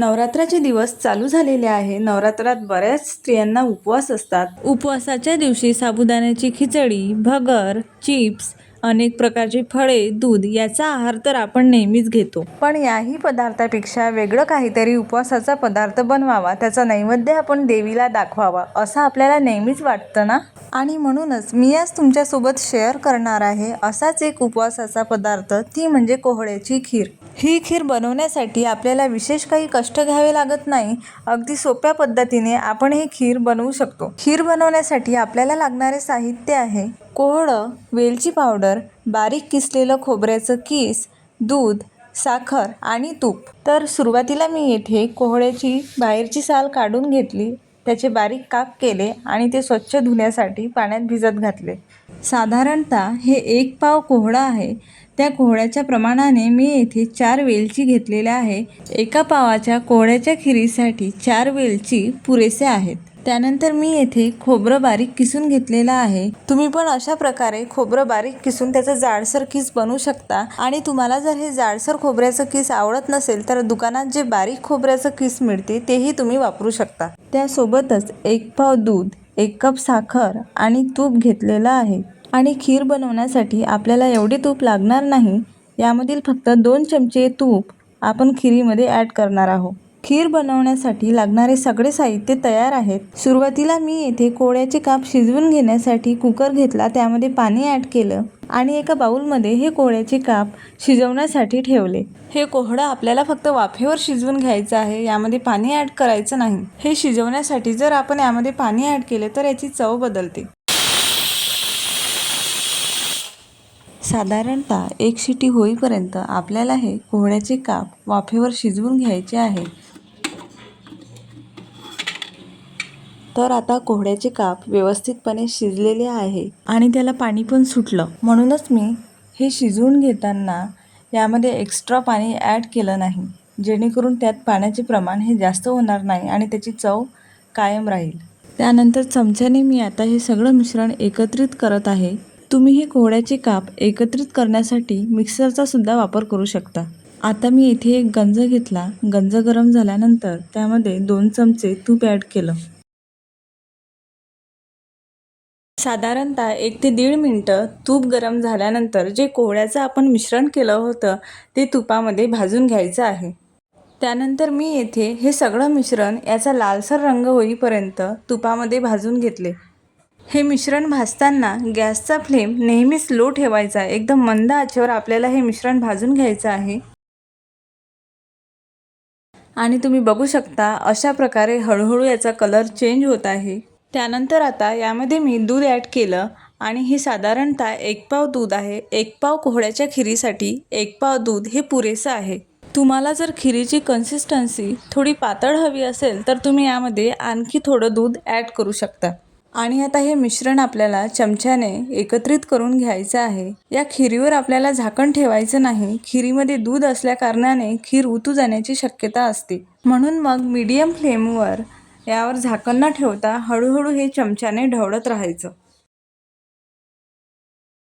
नवरात्राचे दिवस चालू झालेले आहे. नवरात्रात बऱ्याच स्त्रियांना उपवास असतात. उपवासाच्या दिवशी साबुदाण्याची खिचडी भगर चिप्स अनेक प्रकारची फळे दूध याचा आहार तर आपण नेहमीच घेतो. पण याही पदार्थापेक्षा वेगळं काहीतरी उपवासाचा पदार्थ बनवावा त्याचा नैवेद्य आपण देवीला दाखवावा असं आपल्याला नेहमीच वाटतं ना? आणि म्हणूनच मी आज तुमच्यासोबत शेअर करणार आहे असाच एक उपवासाचा पदार्थ ती म्हणजे कोहळ्याची खीर. ही खीर बनवण्यासाठी आपल्याला विशेष काही कष्ट घ्यावे लागत नाही अगदी सोप्या पद्धतीने आपण ही खीर बनवू शकतो. खीर बनवण्यासाठी आपल्याला लागणारे साहित्य आहे कोहळं वेलची पावडर बारीक किसलेलं खोबऱ्याचं किस दूध साखर आणि तूप. तर सुरुवातीला मी येथे कोहळ्याची बाहेरची साल काढून घेतली. त्याचे बारीक काप केले आणि ते स्वच्छ धुण्यासाठी पाण्यात भिजत घातले. साधारणतः हे एक पाव कोहळा आहे. त्या कोहळ्याच्या प्रमाणाने मी येथे चार वेलची घेतलेल्या आहे. एका पावाच्या कोहळ्याच्या खिरीसाठी चार वेलची पुरेसे आहेत. त्यानंतर मी येथे खोबरं बारीक किसून घेतलेलं आहे. तुम्ही पण अशा प्रकारे खोबरं बारीक किसून त्याचं जाडसर किस बनवू शकता. आणि तुम्हाला जर हे जाडसर खोबऱ्याचं किस आवडत नसेल तर दुकानात जे बारीक खोबऱ्याचं किस मिळते तेही तुम्ही वापरू शकता. त्यासोबतच एक पाव दूध एक कप साखर आणि तूप घेतलेलं आहे. आणि खीर बनवण्यासाठी आपल्याला एवढे तूप लागणार नाही. यामधील फक्त दोन चमचे तूप आपण खिरीमध्ये ॲड करणार आहोत. खीर बनवण्यासाठी लागणारे सगळे साहित्य तयार आहेत. सुरुवातीला मी येथे कोळ्याचे काप शिजवून घेण्यासाठी कुकर घेतला त्यामध्ये पाणी ॲड केलं आणि एका बाऊलमध्ये हे कोहळ्याचे काप शिजवण्यासाठी ठेवले. हे कोहडं आपल्याला फक्त वाफेवर शिजवून घ्यायचं आहे यामध्ये पाणी ॲड करायचं नाही. हे शिजवण्यासाठी जर आपण यामध्ये पाणी ॲड केले तर याची चव बदलते. साधारणतः एक शिटी होईपर्यंत आपल्याला हे कोहळ्याचे काप वाफेवर शिजवून घ्यायचे आहे. तर आता कोहड्याचे काप व्यवस्थितपणे शिजलेले आहे. आणि त्याला पाणी पण सुटलं. म्हणूनच मी हे शिजवून घेताना यामध्ये एक्स्ट्रा पाणी ॲड केलं नाही. जेणेकरून त्यात पाण्याचे प्रमाण हे जास्त होणार नाही आणि त्याची चव कायम राहील. त्यानंतर चमच्याने मी आता हे सगळं मिश्रण एकत्रित करत आहे. तुम्ही हे कोहड्याचे काप एकत्रित करण्यासाठी मिक्सरचा सुद्धा वापर करू शकता. आता मी इथे एक गंज घेतला. गंज गरम झाल्यानंतर त्यामध्ये दोन चमचे तूप ॲड केलं. साधारणतः एक ते दीड मिनटं तूप गरम झाल्यानंतर जे कोहळ्याचं आपण मिश्रण केलं होतं ते तुपामध्ये भाजून घ्यायचं आहे. त्यानंतर मी येथे हे सगळं मिश्रण याचा लालसर रंग होईपर्यंत तुपामध्ये भाजून घेतले. हे मिश्रण भाजताना गॅसचा फ्लेम नेहमीच लो ठेवायचा एकदम मंद आचेवर आपल्याला हे मिश्रण भाजून घ्यायचं आहे. आणि तुम्ही बघू शकता अशा प्रकारे हळूहळू याचा कलर चेंज होत आहे. त्यानंतर आता यामध्ये मी दूध ॲड केलं आणि हे साधारणतः एक पाव दूध आहे. एक पाव कोहळ्याच्या खिरीसाठी एक पाव दूध हे पुरेसं आहे. तुम्हाला जर खिरीची कन्सिस्टन्सी थोडी पातळ हवी असेल तर तुम्ही यामध्ये आणखी थोडं दूध ॲड करू शकता. आणि आता हे मिश्रण आपल्याला चमच्याने एकत्रित करून घ्यायचं आहे. या खिरीवर आपल्याला झाकण ठेवायचं नाही. खिरीमध्ये दूध असल्या कारणाने खीर उतू जाण्याची शक्यता असते. म्हणून मग मीडियम फ्लेमवर यावर झाकण न ठेवता हळूहळू हे चमच्याने ढवळत राहायचं.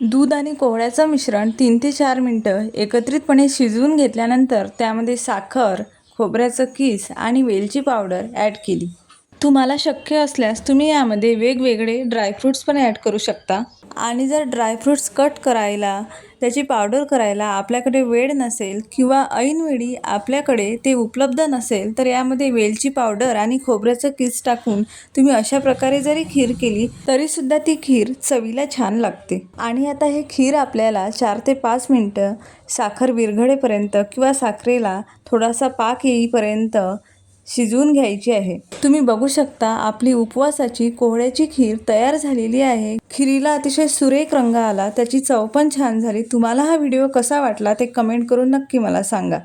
दूध आणि कोहळ्याचं मिश्रण तीन ते चार मिनटं एकत्रितपणे शिजवून घेतल्यानंतर त्यामध्ये साखर खोबऱ्याचं किस आणि वेलची पावडर ॲड केली. तुम्हाला शक्य असल्यास तुम्ही यामध्ये वेगवेगळे ड्रायफ्रूट्स पण ॲड करू शकता. आणि जर ड्रायफ्रूट्स कट करायला त्याची पावडर करायला आपल्याकडे वेळ नसेल किंवा ऐनवेळी आपल्याकडे ते उपलब्ध नसेल तर यामध्ये वेलची पावडर आणि खोबऱ्याचं किस टाकून तुम्ही अशा प्रकारे जरी खीर केली तरीसुद्धा ती खीर चवीला छान लागते. आणि आता हे खीर आपल्याला चार ते पाच मिनटं साखर विरघळेपर्यंत किंवा साखरेला थोडासा पाक येईपर्यंत शिजवून घ्यायची आहे. तुम्ही बघू शकता आपली उपवासाची कोहळ्याची खीर तयार झालेली आहे. खिरीला अतिशय सुरेख रंग आला. त्याची चव पण छान झाली. तुम्हाला हा व्हिडिओ कसा वाटला ते कमेंट करून नक्की मला सांगा.